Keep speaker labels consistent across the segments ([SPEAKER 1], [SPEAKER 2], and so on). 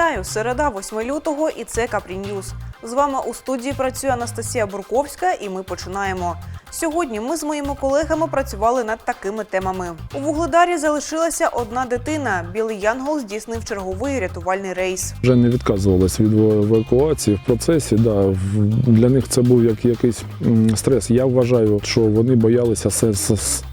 [SPEAKER 1] Вітаю! Середа, 8 лютого, і це Капрі Ньюз. З вами у студії працює Анастасія Бурковська, і ми починаємо. Сьогодні ми з моїми колегами працювали над такими темами. У Вугледарі залишилася одна дитина. Білий Янгол здійснив черговий рятувальний рейс.
[SPEAKER 2] Вже не відказувалися від евакуації в процесі. Да, для них це був як якийсь стрес. Я вважаю, що вони боялися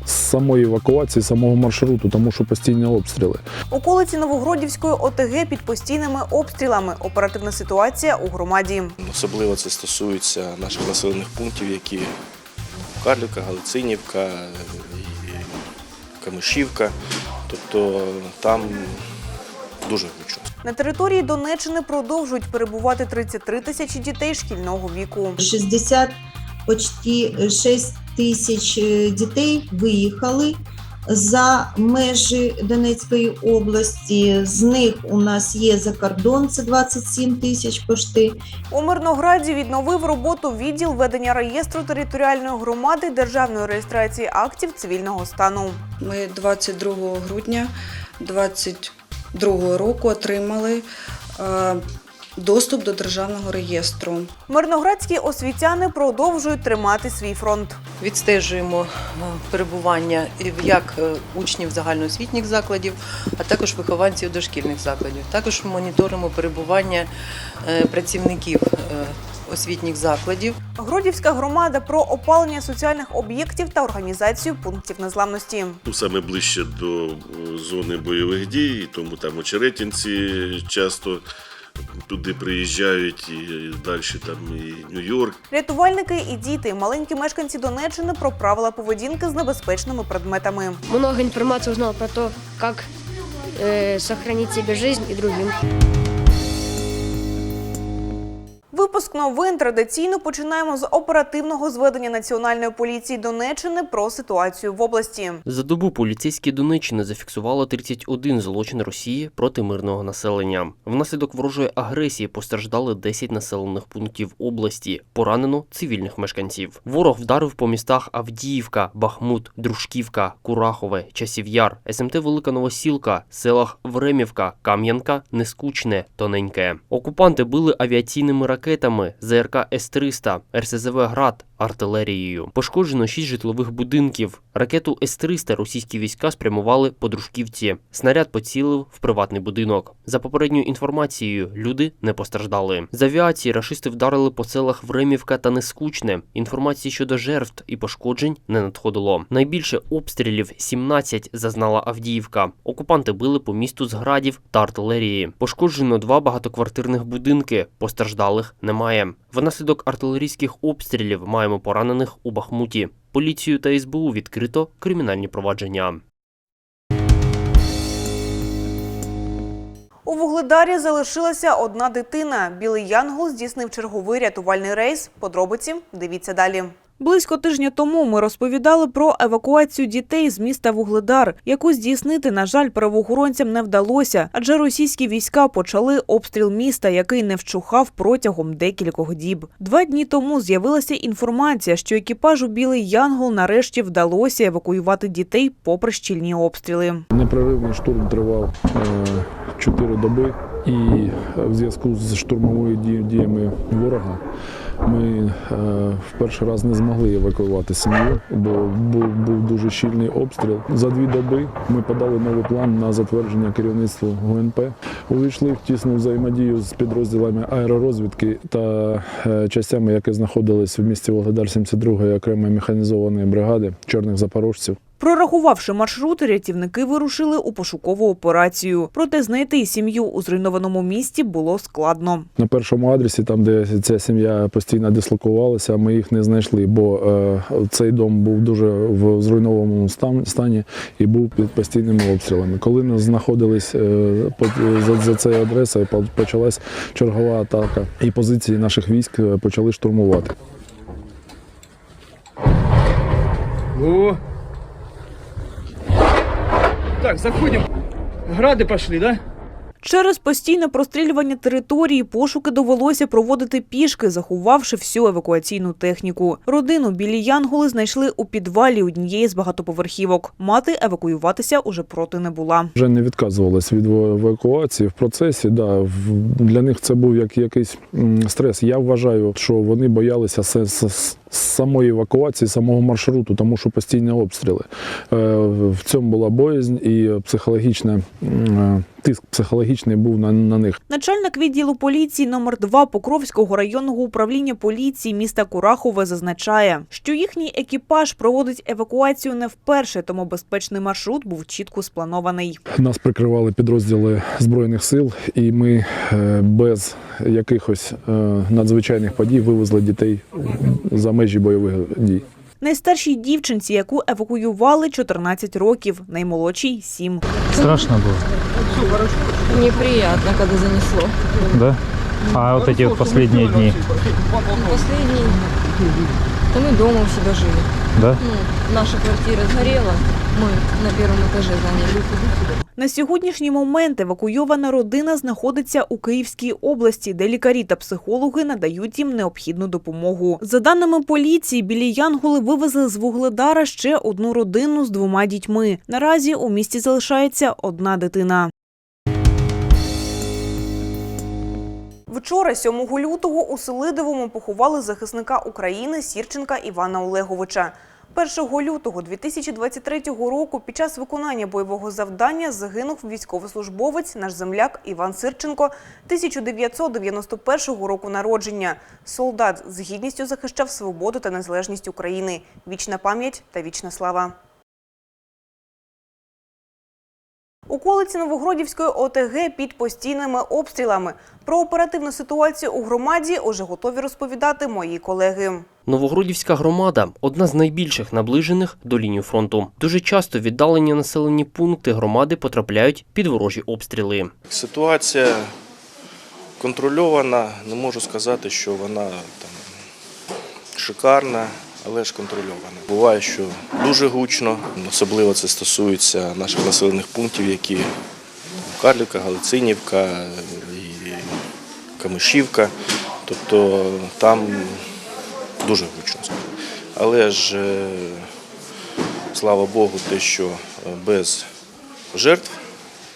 [SPEAKER 2] самої евакуації, самого маршруту, тому що постійні обстріли.
[SPEAKER 1] Околиці Новогродівської ОТГ під постійними обстрілами. Оперативна ситуація у громаді.
[SPEAKER 3] Особливо це стосується наших населених пунктів, які Карлівка, Галицинівка, Камишівка. Тобто там дуже гучно.
[SPEAKER 1] На території Донеччини продовжують перебувати 33 тисячі дітей шкільного віку.
[SPEAKER 4] 60 почти 6 тисяч е, дітей виїхали за межі Донецької області. З них у нас є за кордон, це 27 тисяч пошти.
[SPEAKER 1] У Мирнограді відновив роботу відділ ведення реєстру територіальної громади державної реєстрації актів цивільного стану.
[SPEAKER 5] Ми 22 грудня 2022 року отримали е, доступ до державного реєстру.
[SPEAKER 1] Мирноградські освітяни продовжують тримати свій фронт.
[SPEAKER 6] Відстежуємо е, перебування як е, учнів загальноосвітніх закладів, а також вихованців дошкільних закладів. Також моніторимо перебування е, працівників освітніх закладів.
[SPEAKER 1] Гродівська громада про опалення соціальних об'єктів та організацію пунктів незламності.
[SPEAKER 7] Ну, саме ближче до зони бойових дій, тому там очеретинці часто туди приїжджають, і далі там і Нью-Йорк.
[SPEAKER 1] Рятувальники і діти, маленькі мешканці Донеччини про правила поведінки з небезпечними предметами.
[SPEAKER 8] много інформації узнал про то, как э, сохранить себе жизнь і другим.
[SPEAKER 1] Випуск новин традиційно починаємо з оперативного зведення Національної поліції Донеччини про ситуацію в області.
[SPEAKER 9] За добу поліцейські Донеччини зафіксувало 31 злочин Росії проти мирного населення. Внаслідок ворожої агресії постраждали 10 населених пунктів області, поранено цивільних мешканців. Ворог вдарив по містах Авдіївка, Бахмут, Дружківка, Курахове, Часів'яр, СМТ Велика Новосілка, селах Времівка, Кам'янка, Нескучне, Тоненьке. Окупанти били авіаційними ракетами ЗРК С-300, РСЗВ «Град», артилерією. Пошкоджено 6 житлових будинків. Ракету С-300 російські війська спрямували по Дружківці. Снаряд поцілив в приватний будинок. За попередньою інформацією, люди не постраждали. З авіації рашисти вдарили по селах Времівка та Нескучне. Інформації щодо жертв і пошкоджень не надходило. Найбільше обстрілів 17 зазнала Авдіївка. Окупанти били по місту з градів та артилерії. Пошкоджено два багатоквартирних будинки. Постраждалих немає. Внаслідок артилерійських обстрілів маємо поранених у Бахмуті. Поліцію та СБУ відкрито кримінальні провадження.
[SPEAKER 1] У Вугледарі залишилася одна дитина. Білий Янгол здійснив черговий рятувальний рейс. Подробиці дивіться далі. Близько тижня тому ми розповідали про евакуацію дітей з міста Вугледар, яку здійснити, на жаль, правоохоронцям не вдалося, адже російські війська почали обстріл міста, який не вчухав протягом декількох діб. Два дні тому з'явилася інформація, що екіпажу Білий Янгол нарешті вдалося евакуювати дітей попри щільні обстріли.
[SPEAKER 2] Непреривний штурм тривав е, 4 доби, і в зв'язку з штурмовими діями ворога ми е, в перший раз не змогли евакуювати сім'ю, бо був, був дуже щільний обстріл. За дві доби ми подали новий план на затвердження керівництву ГУНП. Увійшли в тісну взаємодію з підрозділами аеророзвідки та е, частями, які знаходились в місті Володар 72-ї окремої механізованої бригади чорних запорожців.
[SPEAKER 1] Прорахувавши маршрути, рятівники вирушили у пошукову операцію. Проте знайти сім'ю у зруйнованому місті було складно.
[SPEAKER 2] На першому адресі, там де ця сім'я постійно дислокувалася, ми їх не знайшли, бо е, цей дом був дуже в зруйнованому стані і був під постійними обстрілами. Коли ми знаходились е, по- за, за цією адресою, почалась чергова атака, і позиції наших військ е, почали штурмувати.
[SPEAKER 10] О! Так, заходим. Грады пошли, да?
[SPEAKER 1] Через постійне прострілювання території пошуки довелося проводити пішки, заховавши всю евакуаційну техніку. Родину білі янголи знайшли у підвалі однієї з багатоповерхівок. Мати евакуюватися уже проти не була.
[SPEAKER 2] Вже не відказувалась від евакуації в процесі. Да, в- для них це був як якийсь стрес. Я вважаю, що вони боялися с- самої евакуації, самого маршруту, тому що постійні обстріли. Е, В цьому була боязнь і психологічна е, тиск психологічний був на, на них.
[SPEAKER 1] Начальник відділу поліції номер 2 Покровського районного управління поліції міста Курахове зазначає, що їхній екіпаж проводить евакуацію не вперше, тому безпечний маршрут був чітко спланований.
[SPEAKER 2] Нас прикривали підрозділи збройних сил, і ми е, без якихось надзвичайних подій вивезли дітей за межі бойових дій.
[SPEAKER 1] Найстаршій дівчинці, яку евакуювали 14 років, наймолодшій 7.
[SPEAKER 10] Страшно було.
[SPEAKER 8] Неприятно, коли занесло.
[SPEAKER 10] да? А от эти вот последние дни,
[SPEAKER 8] Последний. Да мы дома у себя жили.
[SPEAKER 10] да?
[SPEAKER 8] Ну, наша квартира сгорела. Мы на первом этаже заняли.
[SPEAKER 1] На сьогоднішній момент евакуйована родина знаходиться у Київській області, де лікарі та психологи надають їм необхідну допомогу. За даними поліції, білі янголи вивезли з Вугледара ще одну родину з двома дітьми. Наразі у місті залишається одна дитина. Вчора, 7 лютого, у Селидовому поховали захисника України Сірченка Івана Олеговича. 1 лютого 2023 року під час виконання бойового завдання загинув військовослужбовець, наш земляк Іван Сирченко, 1991 року народження. Солдат з гідністю захищав свободу та незалежність України. Вічна пам'ять та вічна слава. У колиці Новогродівської ОТГ під постійними обстрілами. Про оперативну ситуацію у громаді уже готові розповідати мої колеги.
[SPEAKER 9] Новогродівська громада одна з найбільших наближених до лінії фронту. Дуже часто віддалені населені пункти громади потрапляють під ворожі обстріли.
[SPEAKER 3] Ситуація контрольована. Не можу сказати, що вона там шикарна, але ж контрольована. Буває, що дуже гучно, особливо це стосується наших населених пунктів, які Карлівка, Галицинівка і Камишівка. Тобто там дуже гучно. Але ж е, слава Богу, те, що без жертв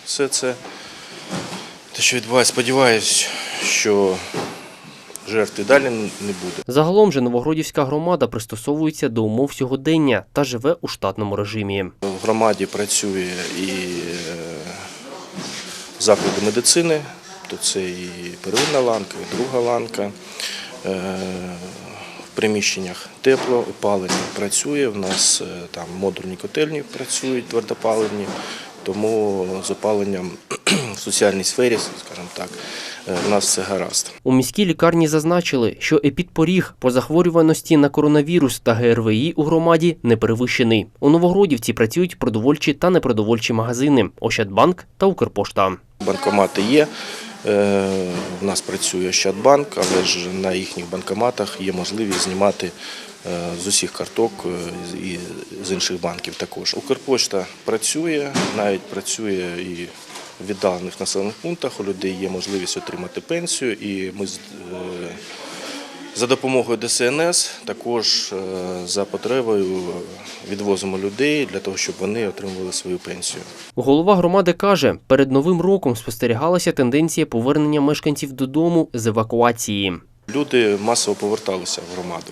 [SPEAKER 3] все це. Те, що відбувається, сподіваюся, що жертв і далі не буде.
[SPEAKER 9] Загалом же Новогродівська громада пристосовується до умов сьогодення та живе у штатному режимі.
[SPEAKER 3] В громаді працює і е, заклади медицини, то це і первинна ланка, і друга ланка. Е, В приміщеннях тепло, опалення працює. У нас е, там модульні котельні працюють твердопаливні, тому з опаленням в соціальній сфері, скажімо так, е, у нас все гаразд.
[SPEAKER 9] У міській лікарні зазначили, що епідпоріг по захворюваності на коронавірус та ГРВІ у громаді не перевищений. У Новогродівці працюють продовольчі та непродовольчі магазини Ощадбанк та Укрпошта.
[SPEAKER 3] Банкомати є. Е, У нас працює Ощадбанк, але ж на їхніх банкоматах є можливість знімати е, з усіх карток е, і з інших банків також. Укрпошта працює, навіть працює і в віддалених населених пунктах. У людей є можливість отримати пенсію, і ми е, за допомогою ДСНС також е, за потребою відвозимо людей для того, щоб вони отримували свою пенсію.
[SPEAKER 9] Голова громади каже, перед новим роком спостерігалася тенденція повернення мешканців додому з евакуації.
[SPEAKER 3] Люди масово поверталися в громаду.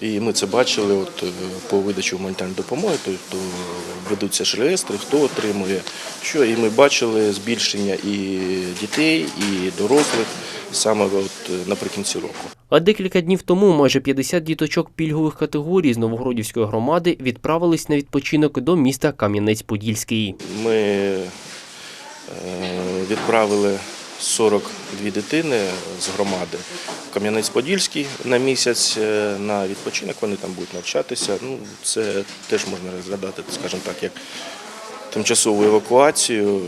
[SPEAKER 3] І ми це бачили от, е, по видачі гуманітарної допомоги, тобто ведуться ж реєстри, хто отримує, що. І ми бачили збільшення і дітей, і дорослих саме от наприкінці року.
[SPEAKER 9] А декілька днів тому майже 50 діточок пільгових категорій з Новогродівської громади відправились на відпочинок до міста Кам'янець-Подільський.
[SPEAKER 3] Ми е, відправили 42 дитини з громади Кам'янець-Подільський на місяць е, на відпочинок. Вони там будуть навчатися. Ну, це теж можна розглядати, скажімо так, як тимчасову евакуацію,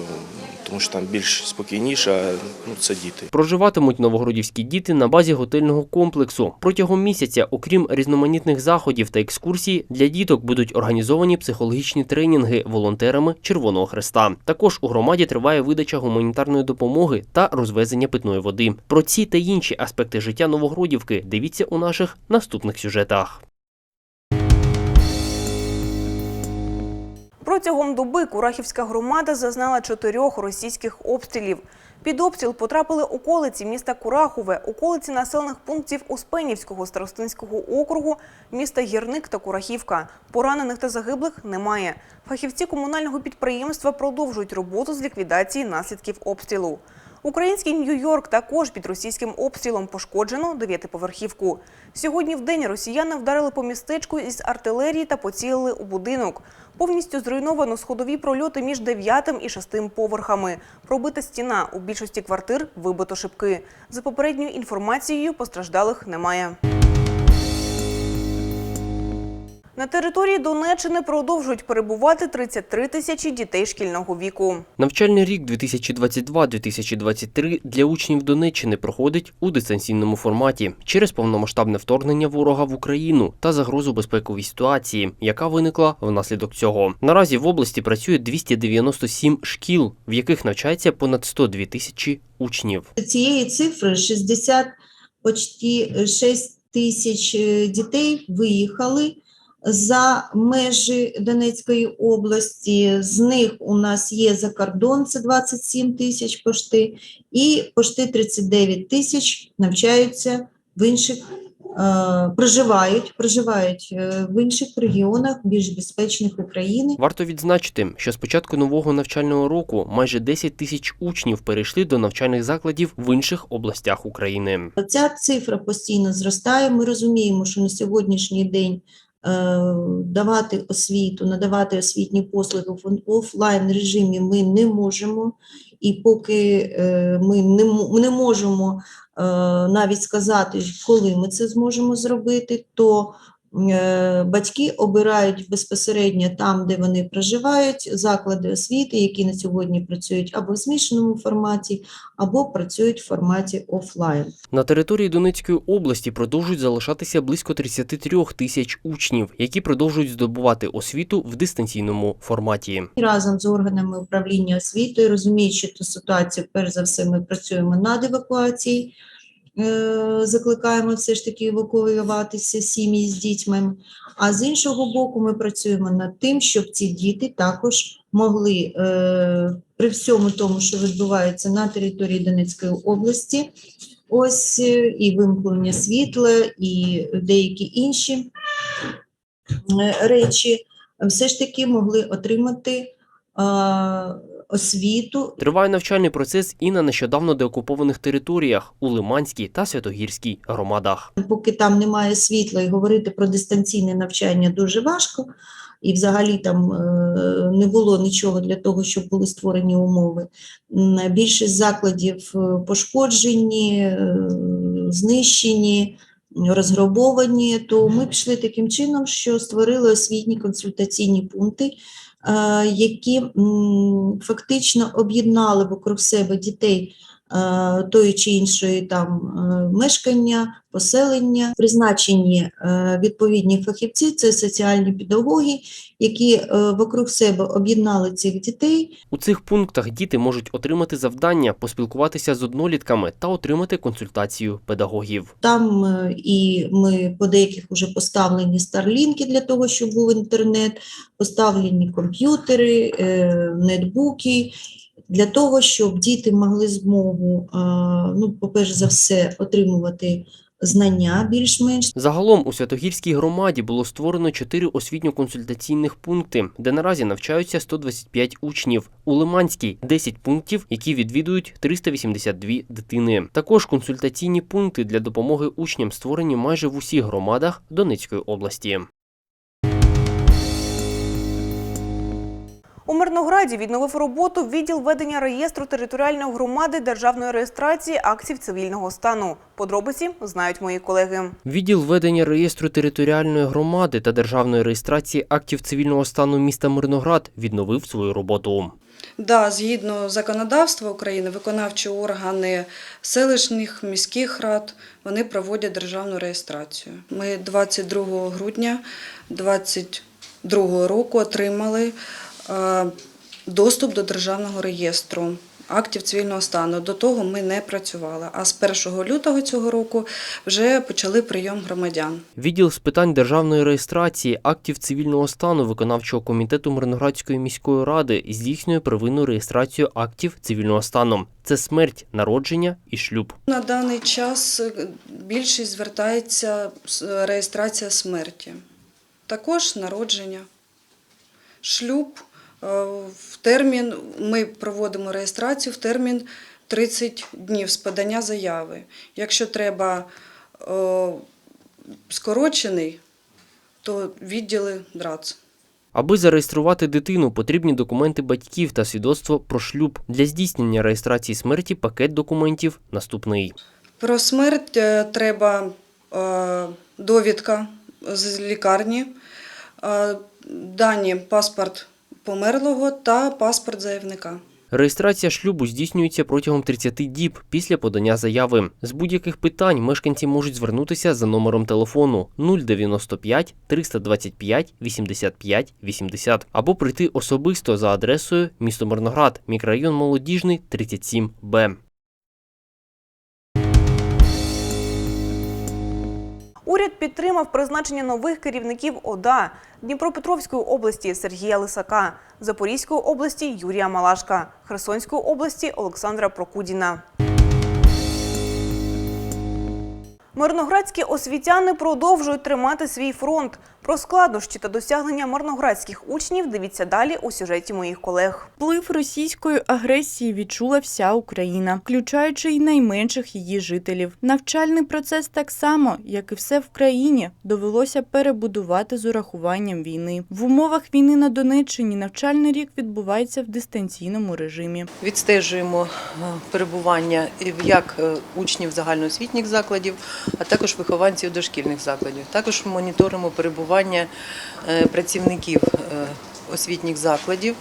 [SPEAKER 3] тому що там більш спокійніше, ну, це діти.
[SPEAKER 9] Проживатимуть новогродівські діти на базі готельного комплексу. Протягом місяця, окрім різноманітних заходів та екскурсій, для діток будуть організовані психологічні тренінги волонтерами Червоного Хреста. Також у громаді триває видача гуманітарної допомоги та розвезення питної води. Про ці та інші аспекти життя Новогродівки дивіться у наших наступних сюжетах.
[SPEAKER 1] Протягом доби Курахівська громада зазнала чотирьох російських обстрілів. Під обстріл потрапили околиці міста Курахове, околиці населених пунктів Успенівського старостинського округу, міста Гірник та Курахівка. Поранених та загиблих немає. Фахівці комунального підприємства продовжують роботу з ліквідації наслідків обстрілу. Український Нью-Йорк також під російським обстрілом пошкоджено дев'ятиповерхівку. Сьогодні в день росіяни вдарили по містечку із артилерії та поцілили у будинок. Повністю зруйновано сходові прольоти між дев'ятим і шестим поверхами. Пробита стіна. У більшості квартир вибито шибки. За попередньою інформацією, постраждалих немає. На території Донеччини продовжують перебувати 33 тисячі дітей шкільного віку.
[SPEAKER 9] Навчальний рік 2022-2023 для учнів Донеччини проходить у дистанційному форматі через повномасштабне вторгнення ворога в Україну та загрозу безпековій ситуації, яка виникла внаслідок цього. Наразі в області працює 297 шкіл, в яких навчається понад 102 тисячі учнів.
[SPEAKER 4] цієї цифри 60, почти 6 тисяч е, дітей виїхали за межі Донецької області. З них у нас є за кордон, це 27 тисяч пошти, і пошти 39 тисяч навчаються в інших, е, проживають, проживають е, в інших регіонах, більш безпечних України.
[SPEAKER 9] Варто відзначити, що з початку нового навчального року майже 10 тисяч учнів перейшли до навчальних закладів в інших областях України.
[SPEAKER 4] Ця цифра постійно зростає. Ми розуміємо, що на сьогоднішній день давати освіту, надавати освітні послуги в офлайн режимі ми не можемо. І поки е, ми не, можемо е, навіть сказати, коли ми це зможемо зробити, то е, батьки обирають безпосередньо там, де вони проживають, заклади освіти, які на сьогодні працюють або в змішаному форматі, або працюють в форматі офлайн.
[SPEAKER 9] На території Донецької області продовжують залишатися близько 33 тисяч учнів, які продовжують здобувати освіту в дистанційному форматі.
[SPEAKER 4] Разом з органами управління освітою, розуміючи ту ситуацію, перш за все, ми працюємо над евакуацією. Е, Закликаємо все ж таки евакуюватися сім'ї з дітьми. А з іншого боку, ми працюємо над тим, щоб ці діти також могли е, при всьому тому, що відбувається на території Донецької області, ось е, і вимкнення світла, і деякі інші речі, все ж таки могли отримати освіту.
[SPEAKER 9] Триває навчальний процес і на нещодавно деокупованих територіях у Лиманській та Святогірській громадах.
[SPEAKER 4] Поки там немає світла і говорити про дистанційне навчання дуже важко, і взагалі там е, не було нічого для того, щоб були створені умови. Більшість закладів е, пошкоджені, е, знищені, розграбовані, то ми пішли таким чином, що створили освітні консультаційні пункти, які фактично об'єднали вокруг себе дітей е, тої чи іншої там е, мешкання, поселення, призначені е, відповідні фахівці, це соціальні педагоги, які е, вокруг себе об'єднали цих дітей
[SPEAKER 9] У цих пунктах діти можуть отримати завдання, поспілкуватися з однолітками та отримати консультацію педагогів.
[SPEAKER 4] Там е, і ми по деяких вже поставлені старлінки для того, щоб був інтернет, поставлені комп'ютери, е, нетбуки. Для того, щоб діти могли змогу, ну, по-перше за все, отримувати знання більш-менш
[SPEAKER 9] Загалом у Святогірській громаді було створено 4 освітньо-консультаційних пункти, де наразі навчаються 125 учнів. У Лиманській 10 пунктів, які відвідують 382 дитини. Також консультаційні пункти для допомоги учням створені майже в усіх громадах Донецької області.
[SPEAKER 1] У Мирнограді відновив роботу відділ ведення реєстру територіальної громади державної реєстрації актів цивільного стану. Подробиці знають мої колеги.
[SPEAKER 9] Відділ ведення реєстру територіальної громади та державної реєстрації актів цивільного стану міста Мирноград відновив свою роботу.
[SPEAKER 5] Да, згідно законодавства України, виконавчі органи селищних міських рад вони проводять державну реєстрацію. Ми 22 грудня 2022 року отримали доступ до державного реєстру актів цивільного стану. До того ми не працювали. А з 1 лютого цього року вже почали прийом громадян.
[SPEAKER 9] Відділ з питань державної реєстрації актів цивільного стану виконавчого комітету Мирноградської міської ради здійснює первинну реєстрацію актів цивільного стану. Це смерть, народження і шлюб.
[SPEAKER 5] На даний час е, більшість звертається з- реєстрація смерті, також народження, шлюб. Е, В термін ми проводимо реєстрацію в термін 30 днів з подання заяви. Якщо треба е, скорочений, то відділи ДРАЦ.
[SPEAKER 9] Аби зареєструвати дитину, потрібні документи батьків та свідоцтво про шлюб. Для здійснення реєстрації смерті пакет документів наступний.
[SPEAKER 5] Про смерть е, треба довідка з лікарні, дані паспорт померлого та паспорт заявника.
[SPEAKER 9] Реєстрація шлюбу здійснюється протягом 30 діб після подання заяви. З будь-яких питань мешканці можуть звернутися за номером телефону 095 325 85 80 або прийти особисто за адресою місто Мирноград, мікрорайон Молодіжний, 37Б.
[SPEAKER 1] Уряд підтримав призначення нових керівників ОДА Дніпропетровської області Сергія Лисака, Запорізької області Юрія Малашка, Херсонської області Олександра Прокудіна. Мирноградські освітяни продовжують тримати свій фронт. Про складнощі та досягнення мирноградських учнів дивіться далі у сюжеті моїх колег.
[SPEAKER 11] Вплив російської агресії відчула вся Україна, включаючи й найменших її жителів. Навчальний процес так само, як і все в країні, довелося перебудувати з урахуванням війни. В умовах війни на Донеччині навчальний рік відбувається в дистанційному режимі.
[SPEAKER 6] Відстежуємо е, перебування як е, учнів загальноосвітніх закладів, а також вихованців дошкільних закладів. Також моніторимо перебування е, працівників е, освітніх закладів,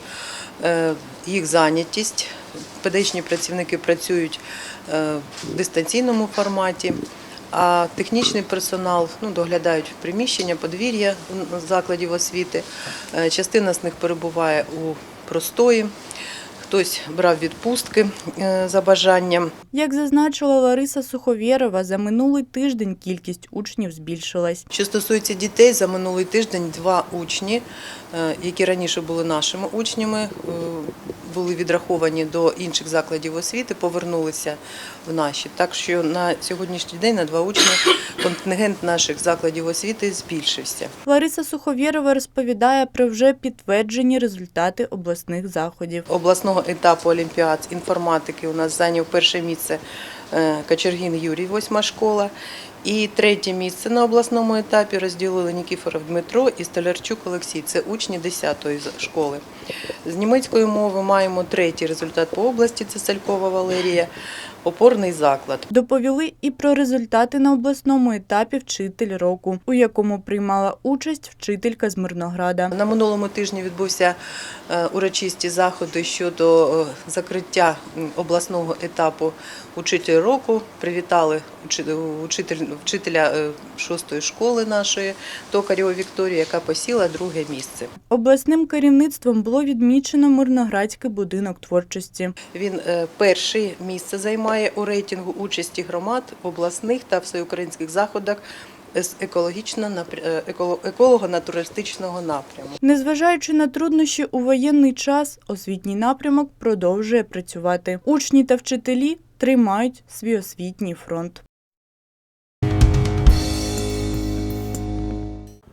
[SPEAKER 6] е, їх зайнятість. Педагогічні працівники працюють в дистанційному форматі. А технічний персонал ну, доглядають приміщення, подвір'я закладів освіти. Частина з них перебуває у простої, хтось брав відпустки е, за бажанням.
[SPEAKER 11] Як зазначила Лариса Суховєрова, за минулий тиждень кількість учнів збільшилась.
[SPEAKER 6] Що стосується дітей, за минулий тиждень два учні, які раніше були нашими учнями, е, були відраховані до інших закладів освіти, повернулися в наші. Так що на сьогоднішній день на два учні контингент наших закладів освіти збільшився.
[SPEAKER 11] Лариса Суховєрова розповідає про вже підтверджені результати обласних заходів.
[SPEAKER 6] обласного етапу Олімпіад з інформатики у нас зайняв перше місце е, Качергін Юрій, восьма школа. І третє місце на обласному етапі розділили Нікіфоров Дмитро і Столярчук Олексій. Це учні 10-ї школи. З німецької мови маємо третій результат по області. Це Салькова Валерія, опорний заклад.
[SPEAKER 11] Доповіли і про результати на обласному етапі вчитель року, у якому приймала участь вчителька з Мирнограда.
[SPEAKER 6] На минулому тижні відбувся е, урочисті заходи щодо е, закриття обласного етапу учитель року. Привітали вчителя е, шостої школи нашої Токарєва Вікторія, яка посіла друге місце.
[SPEAKER 11] Обласним керівництвом було відмічено Мирноградський будинок творчості.
[SPEAKER 6] Він перше місце займає у рейтингу участі громад в обласних та всеукраїнських заходах з екологічно е, еколого-натуралістичного напряму.
[SPEAKER 11] Незважаючи на труднощі у воєнний час, освітній напрямок продовжує працювати. Учні та вчителі тримають свій освітній фронт.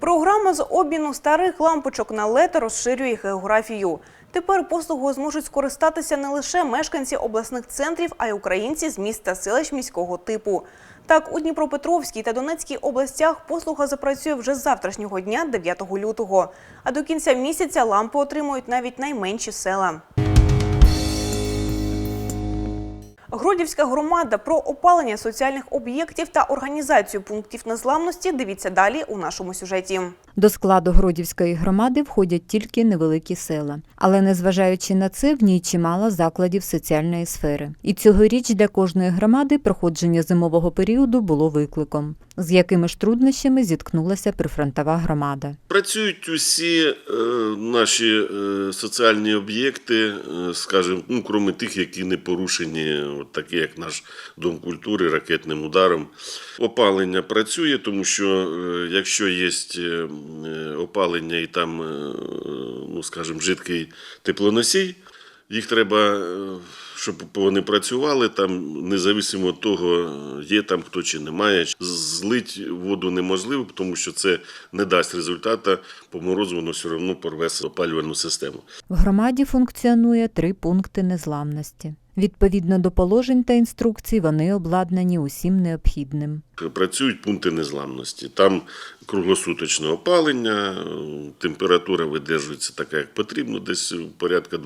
[SPEAKER 1] Програма з обміну старих лампочок на LED розширює географію. Тепер послугою зможуть скористатися не лише мешканці обласних центрів, а й українці з міст та селищ міського типу. Так, у Дніпропетровській та Донецькій областях послуга запрацює вже з завтрашнього дня, 9 лютого. А до кінця місяця лампи отримують навіть найменші села. Гродівська громада про опалення соціальних об'єктів та організацію пунктів незламності. Дивіться далі у нашому сюжеті.
[SPEAKER 12] До складу Гродівської громади входять тільки невеликі села, але незважаючи на це, в ній чимало закладів соціальної сфери. І цьогоріч для кожної громади проходження зимового періоду було викликом, з якими ж труднощами зіткнулася прифронтова громада.
[SPEAKER 7] Працюють усі е, наші е, соціальні об'єкти, е, скажімо, ну, крім тих, які не порушені, от такі як наш дом культури ракетним ударом. Опалення працює, тому що е, якщо є е, опалення і там, е, ну, скажімо, жидкий теплоносій, їх треба, е, щоб вони працювали там, незалежно від того, є там хто чи немає. Злить воду неможливо, тому що це не дасть результату, по морозу воно все одно порве опалювальну систему.
[SPEAKER 12] В громаді функціонує три пункти незламності. Відповідно до положень та інструкцій, вони обладнані усім необхідним.
[SPEAKER 7] Працюють пункти незламності. Там круглосуточне опалення, температура видержується така, як потрібно, десь порядка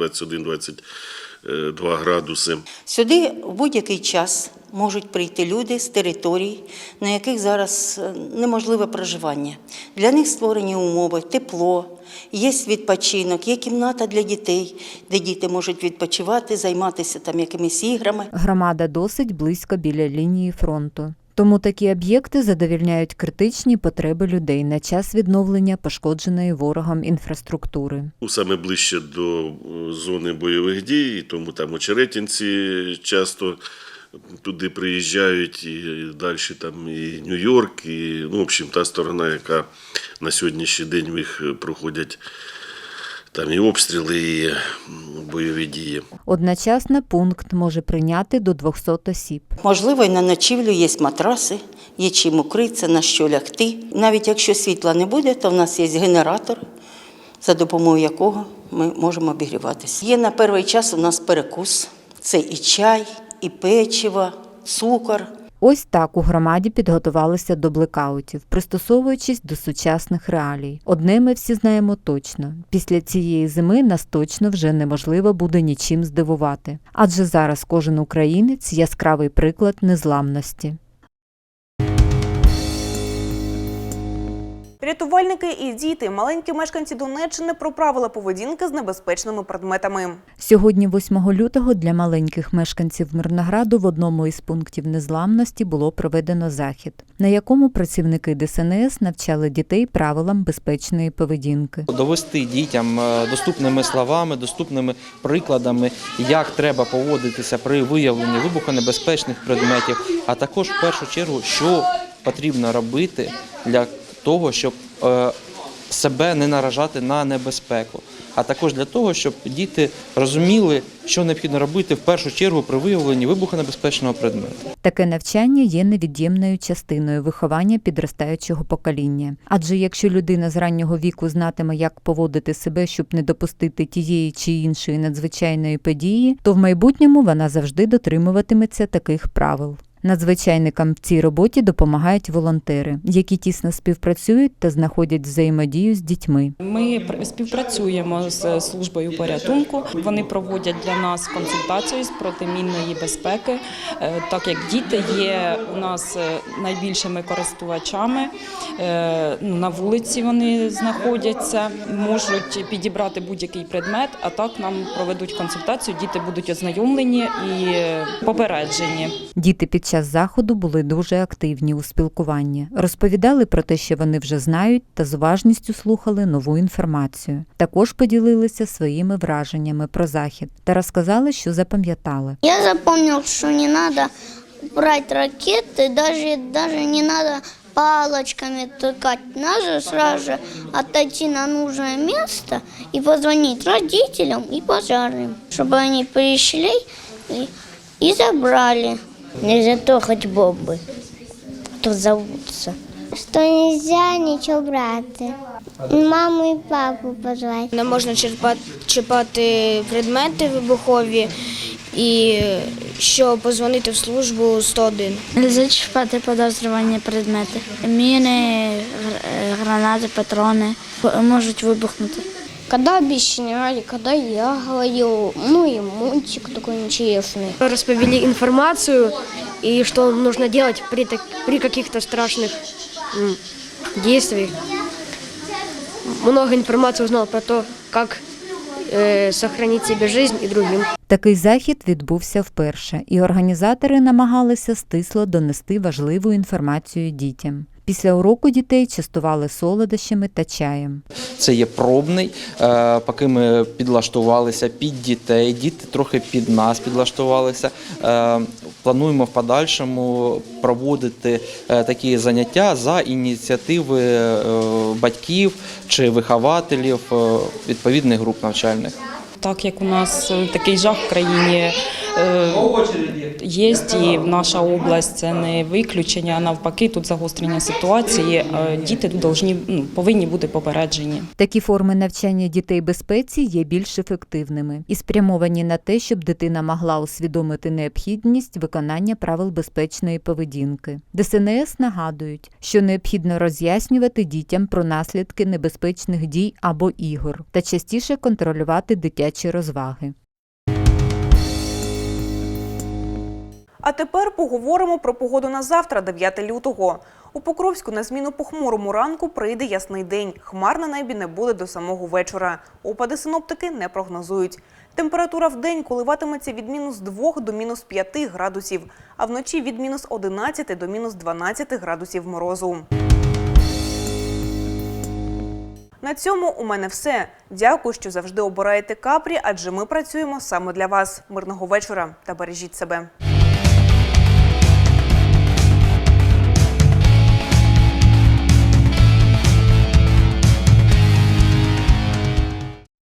[SPEAKER 7] 21-22 градуси.
[SPEAKER 13] Сюди в будь-який час можуть прийти люди з територій, на яких зараз е, неможливе проживання. Для них створені умови, тепло, є відпочинок, є кімната для дітей, де діти можуть відпочивати, займатися там якимись іграми.
[SPEAKER 12] Громада досить близько біля лінії фронту. Тому такі об'єкти задовільняють критичні потреби людей на час відновлення пошкодженої ворогом інфраструктури.
[SPEAKER 7] Саме ближче до е, зони бойових дій, тому там очеретинці часто туди приїжджають, і далі там і Нью-Йорк, і ну, в общем, та сторона, яка на сьогоднішній день в їх проходять там і обстріли, і бойові дії.
[SPEAKER 12] Одночасно пункт може прийняти до 200 осіб.
[SPEAKER 13] Можливо, і на ночівлю є матраси, є чим укритися, на що лягти. Навіть якщо світла не буде, то в нас є генератор, за допомогою якого ми можемо обігріватися. Є на перший час у нас перекус. Це і чай, і печиво, цукор.
[SPEAKER 12] Ось так у громаді підготувалися до блекаутів, пристосовуючись до сучасних реалій. Одне ми всі знаємо точно: після цієї зими нас точно вже неможливо буде нічим здивувати. Адже зараз кожен українець яскравий приклад незламності.
[SPEAKER 1] Рятувальники і діти, маленькі мешканці Донеччини про правила поведінки з небезпечними предметами.
[SPEAKER 12] Сьогодні, 8 лютого, для маленьких мешканців Мирнограду в одному із пунктів незламності було проведено захід, на якому працівники ДСНС навчали дітей правилам безпечної поведінки.
[SPEAKER 14] довести дітям е, доступними словами, доступними прикладами, як треба поводитися при виявленні вибухонебезпечних предметів, а також в першу чергу, що потрібно робити для того, щоб е, себе не наражати на небезпеку, а також для того, щоб діти розуміли, що необхідно робити в першу чергу при виявленні вибухонебезпечного предмету.
[SPEAKER 12] Таке навчання є невід'ємною частиною виховання підростаючого покоління. Адже якщо людина з раннього віку знатиме, як поводити себе, щоб не допустити тієї чи іншої надзвичайної події, то в майбутньому вона завжди дотримуватиметься таких правил. Надзвичайникам в цій роботі допомагають волонтери, які тісно співпрацюють та знаходять взаємодію з дітьми.
[SPEAKER 15] Ми співпрацюємо з службою порятунку. Вони проводять для нас консультацію з протимінної безпеки, е, так як діти є у нас е, найбільшими користувачами. е, ну, На вулиці вони знаходяться, можуть підібрати будь-який предмет, а так нам проведуть консультацію. Діти будуть ознайомлені і е, попереджені.
[SPEAKER 12] Діти під час заходу були дуже активні у спілкуванні, розповідали про те, що вони вже знають, та з уважністю слухали нову інформацію. Також поділилися своїми враженнями про захід та розказали, що запам'ятали.
[SPEAKER 16] Я запомнил, что не надо брать ракеты, даже, даже не надо палочками тыкать. Надо сразу же отойти на нужное место и позвонить родителям и пожарным, чтобы они пришли и, и забрали. Нельзя трогать бомбы, то взорвутся. Що нельзя нічого брати. Маму і папу позвати.
[SPEAKER 8] Не можна черпати, чіпати предмети вибухові і що позвонити в службу 101.
[SPEAKER 16] Нельзя чіпати подозрювані предмети. Міни, гранати, патрони можуть вибухнути Когда объясняли, когда я говорил, ну и мультик такой интересный.
[SPEAKER 8] Розповіли інформацію і що нужно делать при, так, при каких-то страшных м, действиях. Много информации узнал про то, как э, сохранить себе жизнь и другим.
[SPEAKER 12] Такий захід відбувся вперше, і організатори намагалися стисло донести важливу інформацію дітям. Після уроку дітей частували солодощами та чаєм.
[SPEAKER 14] Це є пробний, е, поки ми підлаштувалися під дітей, діти трохи під нас підлаштувалися. Е, Плануємо в подальшому проводити е, такі заняття за ініціативи батьків чи вихователів відповідних груп навчальних.
[SPEAKER 15] Так як у нас е, такий жах в країні е, є, і наша область це не виключення, а навпаки, тут загострення ситуації. е, Діти должні, ну, повинні бути попереджені.
[SPEAKER 12] Такі форми навчання дітей безпеці є більш ефективними і спрямовані на те, щоб дитина могла усвідомити необхідність виконання правил безпечної поведінки. ДСНС нагадують, що необхідно роз'яснювати дітям про наслідки небезпечних дій або ігор та частіше контролювати дитячі розваги.
[SPEAKER 1] А тепер поговоримо про погоду на завтра, 9 лютого. У Покровську на зміну похмурому ранку прийде ясний день. Хмар на небі не буде до самого вечора. Опади синоптики не прогнозують. Температура в день коливатиметься від мінус 2 до мінус 5 градусів, а вночі від мінус 11 до мінус 12 градусів морозу. На цьому у мене все. Дякую, що завжди обираєте капрі, адже ми працюємо саме для вас. Мирного вечора та бережіть себе.